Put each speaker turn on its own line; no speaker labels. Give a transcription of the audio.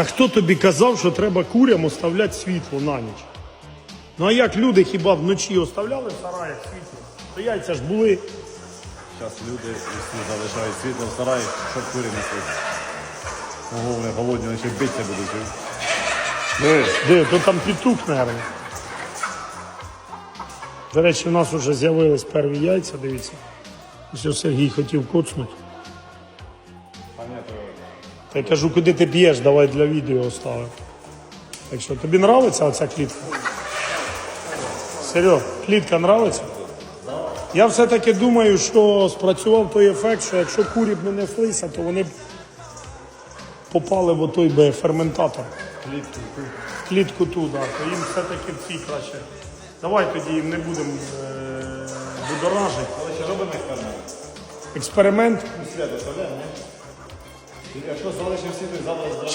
Та хто тобі казав, що треба курям оставляти світло на ніч? Ну а як люди хіба вночі оставляли в сараях світло? То яйця ж були.
Зараз люди всі залишають світло в сараї, щоб курі не світло. Ого, вони голодні, вони ще битися будуть. чуєш?
Де? То там петух, мабуть. До речі, у нас вже з'явились перві яйця, дивіться. Ось Сергій хотів коцнути.
А ні, то
Та я кажу, куди ти п'єш, давай для відео оставив. Так що, тобі нравиться оця клітка? Серьо, клітка нравиться? Я все-таки думаю, що спрацював той ефект, що якщо курі б не неслися, то вони б попали в отой би ферментатор.
клітку.
В клітку ту, да, то їм все-таки в цій краще. Давай тоді їм не будемо е- будоражити.
Але ще робимо експеримент.
Експеримент.
Свято вставляємо, ні? Якщо залишимо всі, то завтра